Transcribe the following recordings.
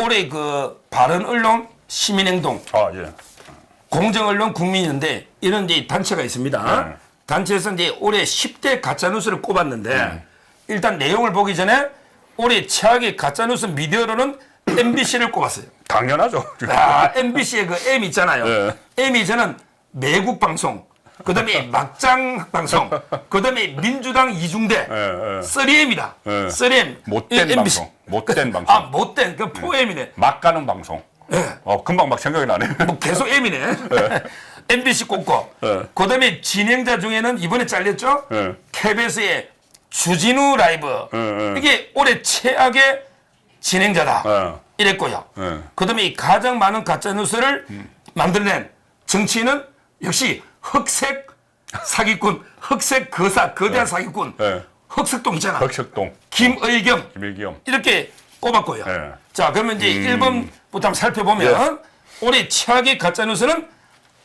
올해 그 바른 언론 시민행동 아, 예. 공정 언론 국민연대 이런 이제 단체가 있습니다. 네. 단체에서 이제 올해 10대 가짜 뉴스를 꼽았는데 네. 일단 내용을 보기 전에 올해 최악의 가짜 뉴스 미디어로는 MBC를 꼽았어요. 당연하죠. 아, MBC의 그 M 있잖아요. 네. M이 저는 매국 방송, 그다음에 막장 방송, 그다음에 민주당 이중대, 예, 예. 3M이다. 예. 3M. 못된 이 방송. 못된 방송. 아, 못된 그 4M이네. 막 가는 방송. 어, 금방 막 생각이 나네. 뭐 계속 M이네. MBC. 네. 그다음에 진행자 중에는 이번에 잘렸죠. 네. KBS의 주진우 라이브. 네. 이게 올해 최악의 진행자다. 네. 이랬고요. 네. 그다음에 이 가장 많은 가짜 뉴스를 만들어낸 정치인은 역시 흑색 사기꾼, 흑색 거사, 거대한 사기꾼, 네. 흑석동 있잖아. 덕식동, 김의겸 김일기염. 이렇게 꼽았고요. 네. 자, 그러면 이제 1번부터 한번 살펴보면 올해 최악의 가짜 뉴스는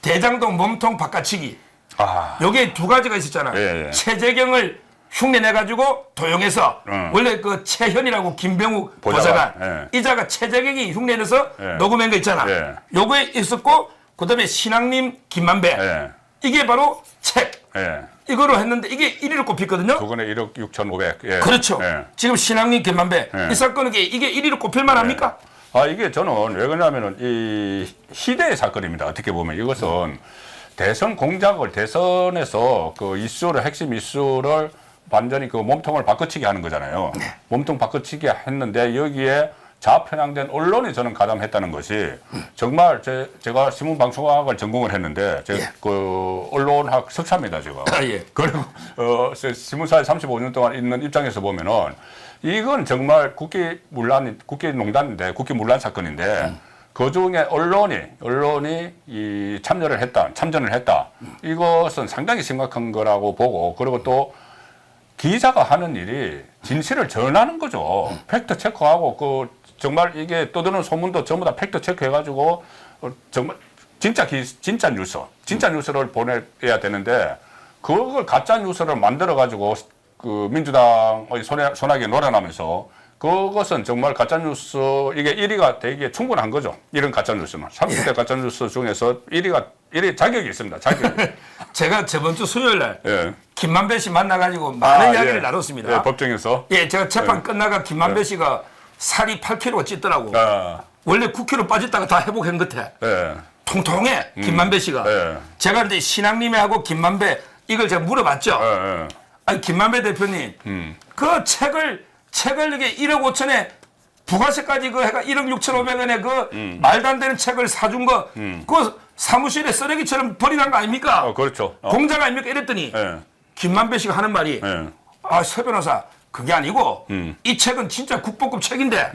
대장동 몸통 바깥치기. 아, 요게 두 가지가 있었잖아. 예, 예. 최재경을 흉내내 가지고 도용해서 음. 원래 그 최현이라고 김병욱 보좌관, 보좌관 이자가 최재경이 흉내내서 예. 녹음한 거 있잖아. 예. 요거에 있었고 그다음에 신앙님 김만배 예. 이게 바로 책 예. 이거로 했는데 이게 1위를 꼽혔거든요. 그거는 1억 6,500. 예. 그렇죠. 예. 지금 신앙님 김만배 예. 이 사건은 이게, 이게 1위로 꼽힐 만 합니까? 아 이게 저는 왜 그러냐면은 이 시대의 사건입니다. 어떻게 보면 이것은 대선 공작을 대선에서 그 이슈를 핵심 이슈를 완전히 그 몸통을 바꿔치기 하는 거잖아요. 몸통 바꿔치기 했는데 여기에 좌편향된 언론이 저는 가담했다는 것이 정말 제, 제가 신문방송학을 전공을 했는데 제가 예. 그 언론학 석사입니다 제가. 아, 예. 그리고 어, 세- 신문사에 35년 동안 있는 입장에서 보면은 이건 정말 국회 문란, 국회 농단인데 국회 문란 사건인데 그 중에 언론이 언론이 이 참여를 했다, 참전을 했다. 이것은 상당히 심각한 거라고 보고 그리고 또 기자가 하는 일이 진실을 전하는 거죠. 팩트 체크하고 그 정말 이게 떠드는 소문도 전부 다 팩트 체크해가지고 어, 정말 진짜 기, 진짜 뉴스, 진짜 뉴스를 보내야 되는데 그걸 가짜 뉴스를 만들어 가지고 그 민주당의 손에, 손아귀에 놀아나면서 그것은 정말 가짜 뉴스 이게 1위가 되기에 충분한 거죠. 이런 가짜 뉴스는 30대 가짜 뉴스 중에서 1위가 1위 자격이 있습니다. 자격이. 제가 저번 주 수요일 날 예. 김만배 씨 만나가지고 많은 아, 이야기를 예. 나눴습니다. 예, 법정에서. 예, 제가 재판 예. 끝나가 김만배 씨가 살이 8kg 찌더라고. 아, 원래 9kg 빠졌다가 다 회복한 것 같아. 예. 통통해, 김만배 씨가. 예. 제가 이제 신앙님하고 김만배 이걸 제가 물어봤죠. 예, 예. 아니, 김만배 대표님, 음. 그 책을, 책을 이게 1억 5천에 부가세까지 그 해가 1억 6천 5백 원에 그 음. 말도 안 되는 책을 사준 거, 그 사무실에 쓰레기처럼 버리는 거 아닙니까? 어, 그렇죠. 어. 공장 아닙니까? 이랬더니 예. 김만배 씨가 하는 말이 예. 아, 서 변호사, 그게 아니고, 음. 이 책은 진짜 국보급 책인데,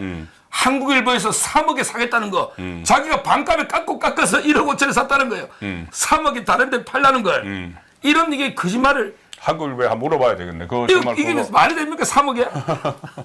한국일보에서 3억에 사겠다는 거, 음. 자기가 반값에 깎고 깎아서 1억 5천에 샀다는 거예요. 음. 3억이 다른 데 팔라는 걸. 이런 이게 거짓말을, 한국일보에 한번 물어봐야 되겠네. 그거 정말 이게 그거 말이 됩니까? 3억에?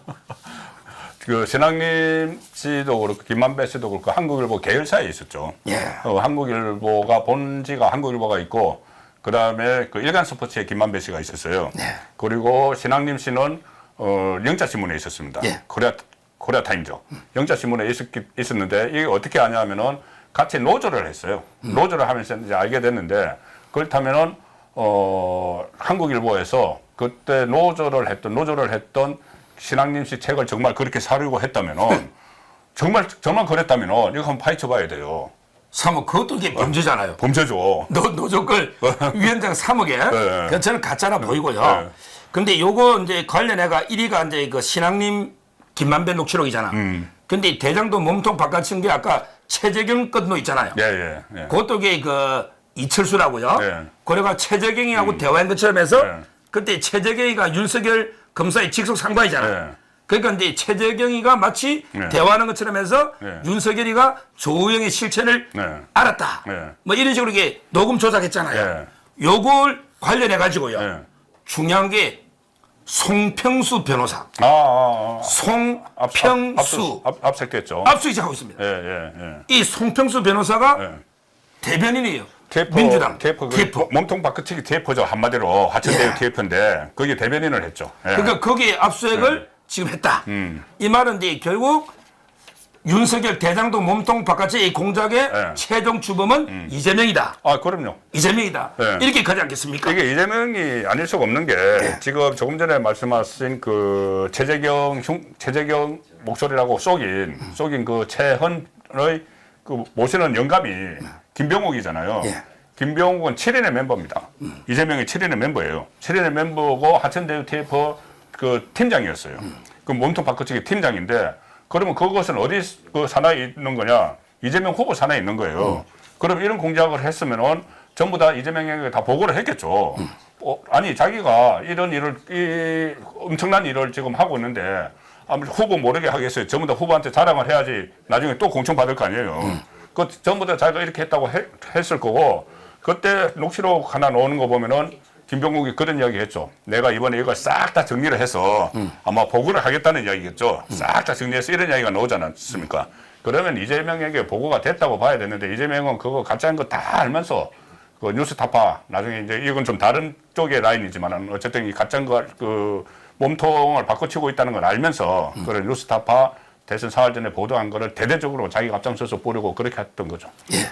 그 신학님 씨도 그렇고 김만배 씨도 그렇고 한국일보 계열사에 있었죠. 예. 어, 한국일보가 본지가 한국일보가 있고 그다음에 그 일간 스포츠에 김만배 씨가 있었어요. 네. 그리고 신학님 씨는 어, 영자 신문에 있었습니다. 예. 코리아 코리아 타임즈 영자 신문에 있었, 있었는데 이게 어떻게 하냐면은 같이 노조를 했어요. 음. 노조를 하면서 이제 알게 됐는데 그렇다면은 어, 한국일보에서 그때 노조를 했던 노조를 했던 신학님 씨 책을 정말 그렇게 사려고 했다면은 정말 정말 그랬다면은 이거 한번 파헤쳐 봐야 돼요. 3억, 그것도 이게 범죄잖아요. 범죄죠. 노, 노조걸 위원장 3억에. 네. 그 저는 가짜나 보이고요. 네. 근데 요거 이제 관련해가 1위가 이제 그 신앙님 김만배 녹취록이잖아. 음. 근데 이 대장도 몸통 바깥 친 게 아까 최재경 건도 있잖아요. 예, 예, 예. 그것도 이게 그 이철수라고요. 네. 그래가 최재경이하고 대화한 것처럼 해서 네. 그때 최재경이가 윤석열 검사의 직속 상관이잖아요. 네. 그러니까 이제 최재경이가 마치 네. 대화하는 것처럼 해서 네. 윤석열이가 조우영의 실체를 네. 알았다. 네. 뭐 이런 식으로 이게 녹음 조작했잖아요. 예. 요걸 관련해 가지고요. 예. 중요한 게 송평수 변호사. 아, 아, 아. 송평수 압, 압색됐죠. 압수이자하고 있습니다. 예, 예, 예. 이 송평수 변호사가 예. 대변인이에요. TF, 민주당 TF, 그 TF. 몸통 바꾸치기 TF죠 한마디로 하천대유 예. TF인데 거기에 대변인을 했죠. 예. 그러니까 거기에 압수액을 지금 했다. 음. 이 말은 이제 결국 윤석열 대장동 몸통 바깥의 이 공작의 네. 최종 주범은 이재명이다. 아 그럼요. 이재명이다. 네. 이렇게 가지 않겠습니까? 이게 이재명이 아닐 수가 없는 게 네. 지금 조금 전에 말씀하신 그 최재경 흉 최재경 목소리라고 쏙인 쏙인 그 최헌의 그 모시는 영감이 김병욱이잖아요. 예. 김병욱은 7인의 멤버입니다. 이재명이 7인의 멤버예요. 7인의 멤버고 하천대유 TF 그 팀장이었어요. 그 몸통 바꿔 측의 팀장인데 그러면 그것은 어디 그 산하에 있는 거냐? 이재명 후보 산하에 있는 거예요. 그럼 이런 공작을 했으면은 전부 다 이재명에게 다 보고를 했겠죠. 어, 아니 자기가 이런 일을 이 엄청난 일을 지금 하고 있는데 아무리 후보 모르게 하겠어요. 전부 다 후보한테 자랑을 해야지 나중에 또 공천 받을 거 아니에요. 그 전부 다 자기가 이렇게 했다고 해- 했을 거고 그때 녹취록 하나 나오는 거 보면은 김병국이 그런 이야기 했죠. 내가 이번에 이걸 싹 다 정리를 해서 아마 보고를 하겠다는 이야기겠죠. 싹다 정리해서 이런 이야기가 나오지 않았습니까? 그러면 이재명에게 보고가 됐다고 봐야 되는데 이재명은 그거 가짜인 거 다 알면서 그 뉴스타파 나중에 이제 이건 좀 다른 쪽의 라인이지만 어쨌든 이 가짜인 거그 몸통을 바꿔치고 있다는 걸 알면서 그런 뉴스타파 대선 사흘 전에 보도한 거를 대대적으로 자기가 앞장서서 보려고 그렇게 했던 거죠. 예.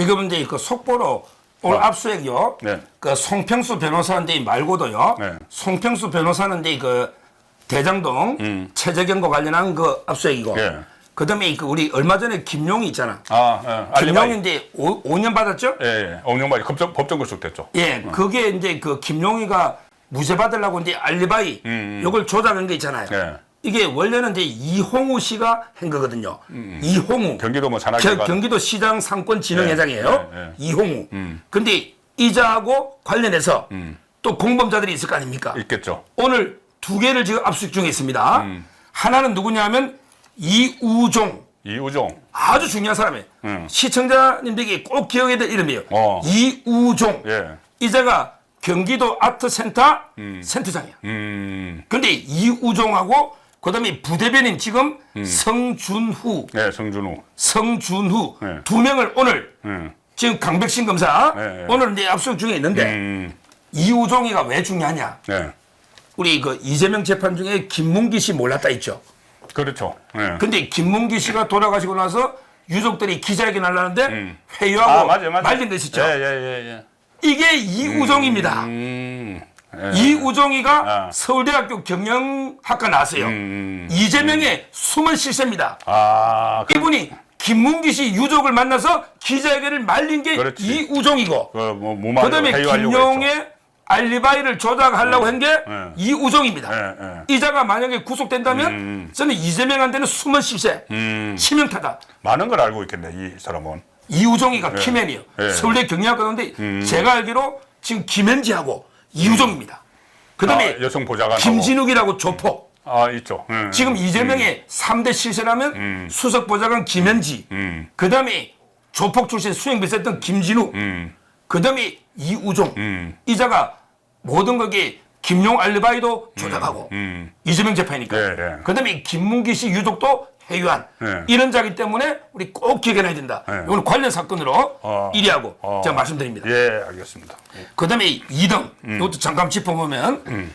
이거는 이제 그 속보로 오늘 압수액이요. 어. 네. 그 송평수 변호사인데 말고도요. 네. 송평수 변호사는데 그 대장동 최재경과 관련한 그 압수액이고. 음. 예. 그다음에 그 우리 얼마 전에 김용이 있잖아. 아, 예. 김용인데 오 5년 받았죠? 예, 예. 옹룡바이 법정, 법정 구속됐죠. 예, 그게 이제 그 김용희가 무죄 받으려고 이제 알리바이 요걸 조작한 게 있잖아요. 음, 예. 이게 원래는 이제 이홍우 씨가 한 거거든요. 이홍우. 경기도 뭐 겨- 산악회가 경기도 시장 상권 진흥회장이에요. 예, 예, 예. 이홍우. 음. 근데 이자하고 관련해서 또 공범자들이 있을 거 아닙니까? 있겠죠. 오늘 두 개를 지금 압수수색 중에 있습니다. 음. 하나는 누구냐면 이우종. 이우종. 아주 중요한 사람이에요. 음. 시청자님들에게 꼭 기억해야 될 이름이에요. 어. 이우종. 예. 이자가 경기도 아트센터 센터장이야. 음. 근데 이우종하고 그다음에 부대변인 지금 성준후, 예, 성준우. 성준후 네. 두 명을 오늘 음. 지금 강백신 검사 네, 네. 오늘 이제 압수수색 중에 있는데 음. 이우종이가 왜 중요하냐? 예. 우리 그 이재명 재판 중에 김문기 씨 몰랐다 있죠. 그렇죠. 예. 근데 김문기 씨가 돌아가시고 나서 유족들이 기자회견 하려는데 회유하고 아, 맞아요, 맞아요. 말린 거 있었죠. 예, 예, 예, 예. 이게 이우종입니다. 음. 예. 이우종이가 아. 서울대학교 경영학과 나왔어요. 음. 이재명의 숨은 실세입니다. 아, 그, 이분이 김문기 씨 유족을 만나서 기자회견을 말린 게 그렇지. 이우종이고 그, 뭐, 무마를 그다음에 회유하려고 김용의 알리바이를 조작하려고 한 게 네. 이우종입니다. 예, 예. 이자가 만약에 구속된다면 음. 저는 이재명한테는 숨은 실세, 음. 치명타다. 많은 걸 알고 있겠네, 이 사람은. 이우종이가 키맨이에요. 예. 서울대 경영학과인데 제가 알기로 지금 김현지하고 이우종입니다. 그다음에 아, 여성 보좌관. 김진욱이라고 조폭. 아, 있죠. 음. 지금 이재명의 삼 3대 실세라면 수석 보좌관 김현지, 음. 그다음에 조폭 출신 수행 비서였던 김진욱, 음. 그다음에 이우종, 음. 이자가 모든 거기 김용 알리바이도 조작하고 음. 이재명 재판이니까. 예, 예. 그다음에 김문기 씨 유족도 해유한 예. 이런 자기 때문에 우리 꼭 기억해놔야 된다. 예. 이건 관련 사건으로 어. 1위하고 어. 제가 말씀드립니다. 예, 알겠습니다. 그다음에 2등 음. 이것도 잠깐 짚어보면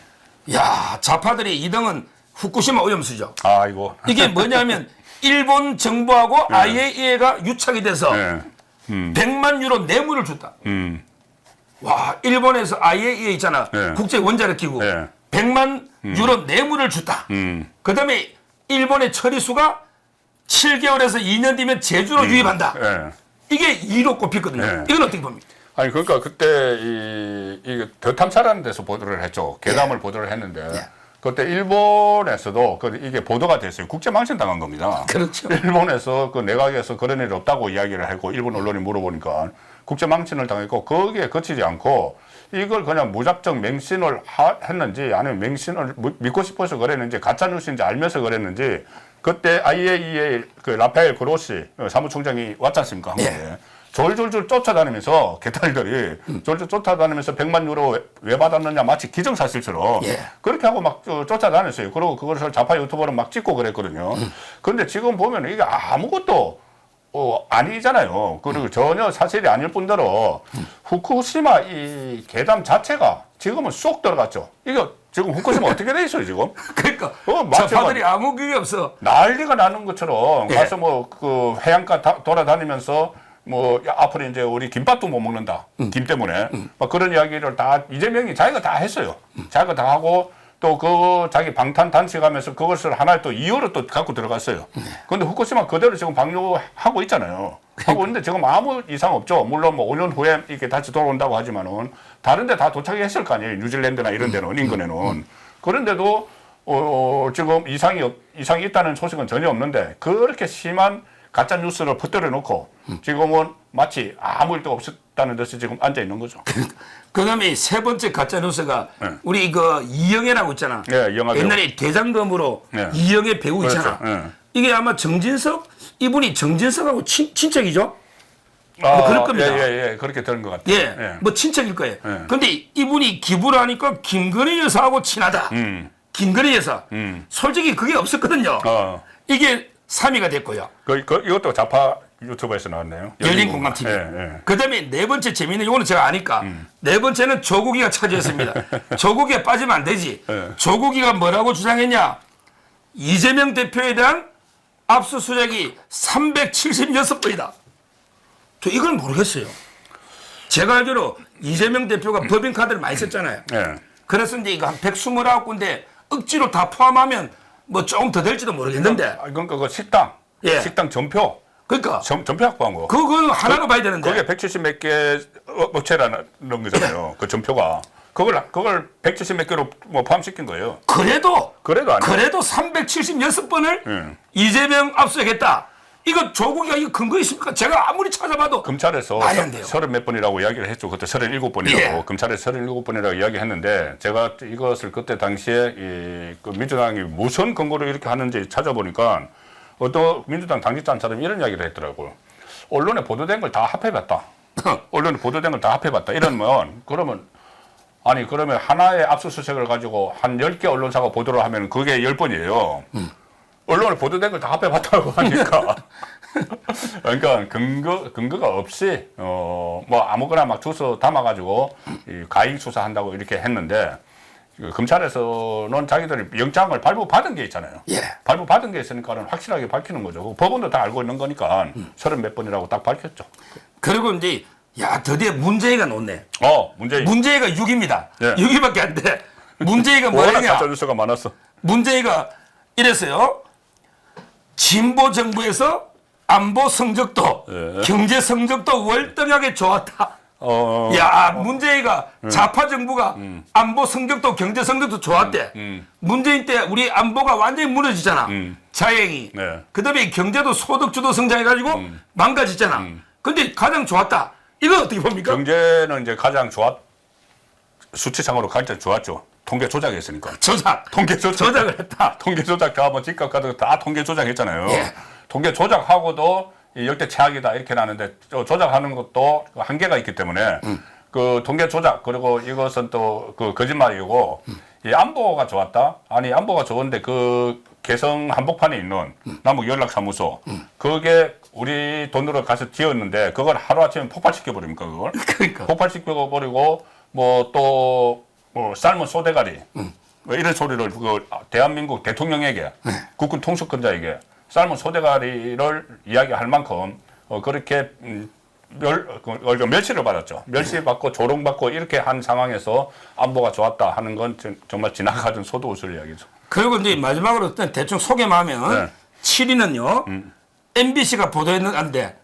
야 좌파들이 2등은 후쿠시마 오염수죠. 아, 이거. 이게 뭐냐면 일본 정부하고 IAEA가 유착이 돼서 예. 음. 100만 유로 뇌물을 줬다. 음. 와 일본에서 IAEA 있잖아 네. 국제 원자력 기구 네. 100만 유로 뇌물을 줬다. 음. 그다음에 일본의 처리수가 7개월에서 2년 뒤면 제주로 유입한다. 예. 이게 2로 꼽혔거든요. 네. 이건 어떻게 봅니까? 아니 그러니까 그때 이, 이 더탐사라는 데서 보도를 했죠. 괴담을 예. 보도를 했는데 그때 일본에서도 그 이게 보도가 됐어요. 국제 망신 당한 겁니다. 그렇죠. 일본에서 그 내각에서 그런 일이 없다고 이야기를 하고 일본 언론이 물어보니까 국제 망신을 당했고 거기에 그치지 않고 이걸 그냥 무작정 맹신을 하- 했는지 아니면 맹신을 무- 믿고 싶어서 그랬는지 가짜 뉴스인지 알면서 그랬는지 그때 IAEA 그 라파엘 그로시 사무총장이 왔지 않습니까? 한국에. 졸졸졸 쫓아다니면서 개탈들이 졸졸 쫓아다니면서 100만 유로 왜, 왜 받았느냐 마치 기정사실처럼 예. 그렇게 하고 막 쫓- 쫓아다녔어요. 그리고 그것을 좌파 유튜버로 막 찍고 그랬거든요. 그런데 지금 보면 이게 아무것도 어, 아니잖아요. 그리고 전혀 사실이 아닐 뿐더러 후쿠시마 이 괴담 자체가 지금은 쏙 들어갔죠. 이거 지금 후쿠시마 어떻게 돼 있어요 지금? 그러니까 어, 좌파들이 아무 그게 없어. 난리가 나는 것처럼 예. 가서 뭐 그 해안가 다- 돌아다니면서 뭐 야, 앞으로 이제 우리 김밥도 못 먹는다 음. 김 때문에 막 그런 이야기를 다 이재명이 자기가 다 했어요 음. 자기가 다 하고 또 그 자기 방탄 단식하면서 그것을 하나의 또 이유로 또 갖고 들어갔어요. 네. 그런데 후쿠시마 그대로 지금 방류하고 있잖아요. 하고 있는데 지금 아무 이상 없죠. 물론 뭐 5년 후에 이렇게 다시 돌아온다고 하지만은 다른 데 다 도착이 했을 거 아니에요. 뉴질랜드나 이런 음. 데는 인근에는. 그런데도 어, 지금 이상이 없- 이상이 있다는 소식은 전혀 없는데 그렇게 심한 가짜 뉴스를 퍼뜨려 놓고 지금은 마치 아무 일도 없었 다는 듯이 지금 앉아 있는 거죠. 그다음에 세 번째 가짜 뉴스가 네. 우리 그 이영애라고 있잖아. 네, 이영하 배우. 옛날에 대장금으로 네. 이영애 배우 있잖아. 그렇죠. 네. 이게 아마 정진석 이분이 정진석하고 친, 친척이죠. 아, 그럴 겁니다. 예, 예, 예. 그렇게 되는 것 같아요. 예, 뭐 친척일 거예요. 네. 근데 이분이 기부를 하니까 김건희 여사하고 친하다. 음, 김건희 여사. 음. 솔직히 그게 없었거든요. 어, 이게 3위가 됐고요. 그, 그, 이것도 좌파 유튜브에서 나왔네요. 열린 공감 TV. 예, 예. 그 다음에 네 번째 재미있는 이거는 제가 아니까 음. 네 번째는 조국이가 차지했습니다. 조국이가 빠지면 안 되지. 예. 조국이가 뭐라고 주장했냐? 이재명 대표에 대한 압수수색이 376번이다. 저 이걸 모르겠어요. 제가 알기로 이재명 대표가 법인카드를 많이 썼잖아요. 예. 그래서 이제 이거 한 129군데 억지로 다 포함하면 뭐 조금 더 될지도 모르겠는데. 아, 그러니까 그 식당, 예. 식당 전표, 그러니까 전, 전표 확보한 거. 그건 하나가 봐야 되는데. 그게 170 몇 개 업체라는 거잖아요. 그 전표가. 그걸, 그걸 170 몇 개로 뭐 포함시킨 거예요. 그래도 그래도 아니에요. 그래도 376번을 예. 이재명 압수했다. 이거 조국이가 이거 근거 있습니까? 제가 아무리 찾아봐도 검찰에서. 서른 몇 번이라고 이야기를 했죠. 그때 서른 일곱 번이라고 예. 검찰에서 서른 일곱 번이라고 이야기했는데 제가 이것을 그때 당시에 이, 그 민주당이 무슨 근거로 이렇게 하는지 찾아보니까 어떤 민주당 당직자 한 사람이 이런 이야기를 했더라고요. 언론에 보도된 걸 다 합해봤다. 언론에 보도된 걸 다 합해봤다. 이러면 그러면 아니 그러면 하나의 압수수색을 가지고 한 10개 언론사가 보도를 하면 그게 10번이에요. 언론에 보도된 걸 다 합해봤다고 하니까 그러니까 근거 근거가 없이 어 뭐 아무거나 막 주워 담아가지고 이 가행 수사한다고 이렇게 했는데 그 검찰에서는 자기들이 영장을 발부 받은 게 있잖아요. 예. 발부 받은 게 있으니까는 확실하게 밝히는 거죠. 그 법원도 다 알고 있는 거니까 서른 몇 번이라고 딱 밝혔죠. 그리고 이제 야 드디어 문재희가 놓네. 어 문제 문재희가 6입니다. 예. 6위밖에 안 돼. 문재희가 뭐냐? 가짜 뉴스가 많았어. 문재희가 이랬어요. 진보 정부에서 안보 성적도 예. 경제 성적도 월등하게 좋았다. 어, 야, 문재희가 좌파 정부가 안보 성적도 경제 성적도 좋았대. 음. 문재인 때 우리 안보가 완전히 무너지잖아. 음. 자행이. 네. 그다음에 경제도 소득 주도 성장해가지고 망가졌잖아. 근데 가장 좋았다. 이건 어떻게 봅니까? 경제는 이제 가장 좋았 수치상으로 가장 좋았죠. 통계 조작했으니까. 조작. 통계 조작. 조작을 했다. 통계 조작 다뭐 집값 가도 다 통계 조작했잖아요. 예. 통계 조작하고도 이 역대 최악이다 이렇게 나는데 저 조작하는 것도 그 한계가 있기 때문에 음. 그 통계 조작 그리고 이것은 또 그 거짓말이고 이 안보가 좋았다. 아니 안보가 좋은데 그 개성 한복판에 있는 음. 남북 연락사무소 그게 우리 돈으로 가서 지었는데 그걸 하루 아침에 폭발시켜 버립니까 그걸? 그러니까. 폭발시켜 버리고 뭐 또뭐 삶은 소대가리 뭐 이런 소리를 그 대한민국 대통령에게 국군 통수권자에게 삶은 소대가리를 이야기할 만큼 어, 그렇게 음, 멸, 그, 어, 멸시를 받았죠. 멸시받고 조롱 받고 이렇게 한 상황에서 안보가 좋았다 하는 건 정- 정말 지나가던 소도 웃을 이야기죠. 그리고 이제 마지막으로 대충 소개만 하면 네. 음. 7위는요. MBC가 보도했는데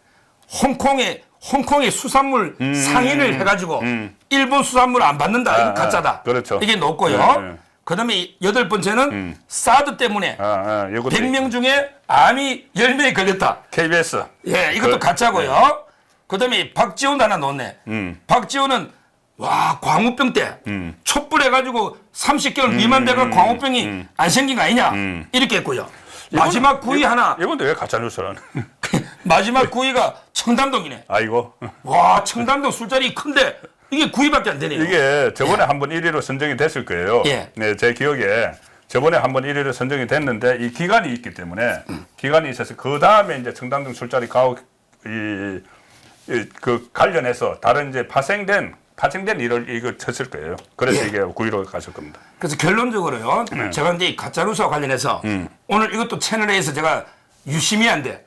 홍콩에 홍콩의 수산물 상인을 해가지고 일본 수산물 안 받는다. 이거 음. 아, 가짜다. 아, 그렇죠. 이게 높고요. 네, 네. 그다음에 여덟 번째는 사드 때문에 아, 아, 이것도 100명 중에 암이 10명이 걸렸다. KBS 예, 이것도 그- 가짜고요. 그다음에 박지원 하나 넣네. 음. 박지원은 와 광우병 때 촛불 해가지고 30개월 미만 돼가 광우병이 안 생긴 거 아니냐 이렇게 했고요. 마지막 구위 하나 이건데 왜 가짜 뉴스라는? 마지막 구위가 청담동이네. 아이고 와 청담동 술자리 큰데 이게 구위밖에 안 되네요. 이게 저번에 한번 1위로 선정이 됐을 거예요. 예. 네, 제 기억에 저번에 한번 1위로 선정이 됐는데 이 기간이 있기 때문에 기간이 있어서 그 다음에 이제 청담동 술자리 가옥 이, 이, 그 관련해서 다른 이제 파생된 파생된 일을 이거 쳤을 거예요. 그래서 예. 이게 9.15가 갔을 겁니다. 그래서 결론적으로요. 네. 제가 이제 이 가짜 뉴스와 관련해서 음. 오늘 이것도 채널에서 제가 유심히 한데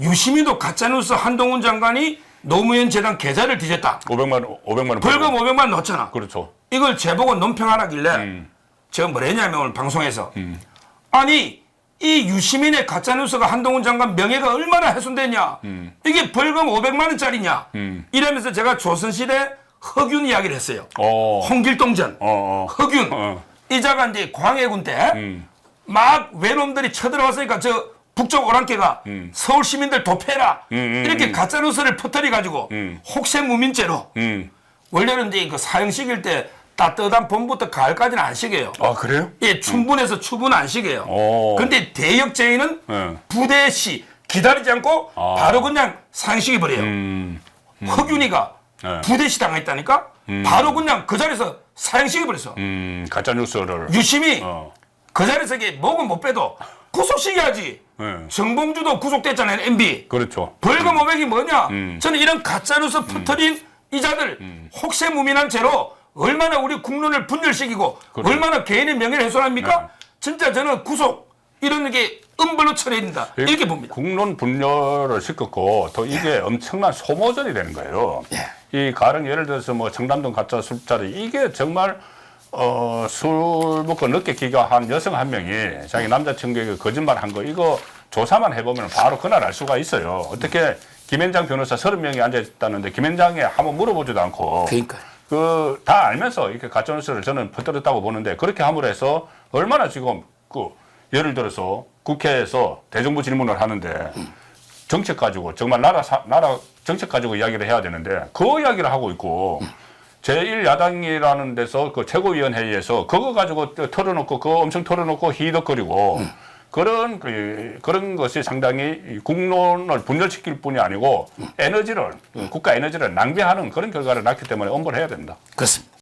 유심히도 가짜 뉴스 한동훈 장관이 노무현 재단 계좌를 뒤졌다. 500만 원, 500만 원. 벌금 500만 넣었잖아. 그렇죠. 이걸 제보고 논평하라길래 음. 제가 뭐랬냐면 오늘 방송에서 아니 이 유시민의 가짜뉴스가 한동훈 장관 명예가 얼마나 훼손됐냐 이게 벌금 500만 원짜리냐 음. 이러면서 제가 조선시대 허균 이야기를 했어요 어. 홍길동전 어, 어. 허균 어. 이자가 이제 광해군 때 음. 막 외놈들이 쳐들어왔으니까 저 북쪽 오랑캐가 서울 시민들 도패라 음, 음, 이렇게 음. 가짜 뉴스를 퍼뜨려 가지고 음. 혹세무민죄로 음. 원래는 이제 그 사형식일 때 따뜻한 봄부터 가을까지는 안 식어요. 아, 그래요? 예, 춘분에서 추분 안 식어요. 오. 근데 대역죄인은 네. 부대 시 기다리지 않고 아. 바로 그냥 상식이 버려요. 음. 허균이가 네. 부대 시 당했다니까 바로 그냥 그 자리에서 사형식이 버렸어. 음. 가짜 뉴스를 유심히 어. 그 자리에서 이게 목은 못 빼도 구속시켜야지. 네. 정봉주도 구속됐잖아요, MB. 그렇죠. 벌금 500이 뭐냐? 음. 저는 이런 가짜뉴스 퍼터린 이자들 혹세무민한 죄로 얼마나 우리 국론을 분열시키고 그렇죠. 얼마나 개인의 명예를 훼손합니까? 네. 진짜 저는 구속 이런 게 음벌로 처리해야 된다. 이렇게 봅니다. 국론 분열을 시켰고 또 이게 엄청난 소모전이 되는 거예요. 예. 이 가령 예를 들어서 뭐 청담동 가짜 술자리 이게 정말 어, 술 먹고 늦게 귀가한 여성 한 명이 자기 남자친구에게 거짓말 한 거 이거 조사만 해보면 바로 그날 알 수가 있어요. 어떻게 김현장 변호사 30명이 앉아있다는데 김현장에 한번 물어보지도 않고 그러니까. 그 다 알면서 이렇게 가짜뉴스를 저는 퍼뜨렸다고 보는데 그렇게 함으로 해서 얼마나 지금 그 예를 들어서 국회에서 대정부 질문을 하는데 정책 가지고 정말 나라 사, 나라 정책 가지고 이야기를 해야 되는데 그 이야기를 하고 있고 제1야당이라는 데서 그 최고위원회의에서 그거 가지고 털어놓고 그거 엄청 털어놓고 히덕거리고 그런 그, 그런 것이 상당히 이 국론을 분열시킬 뿐이 아니고 에너지를 국가 에너지를 낭비하는 그런 결과를 낳기 때문에 엄벌해야 된다. 그렇습니다.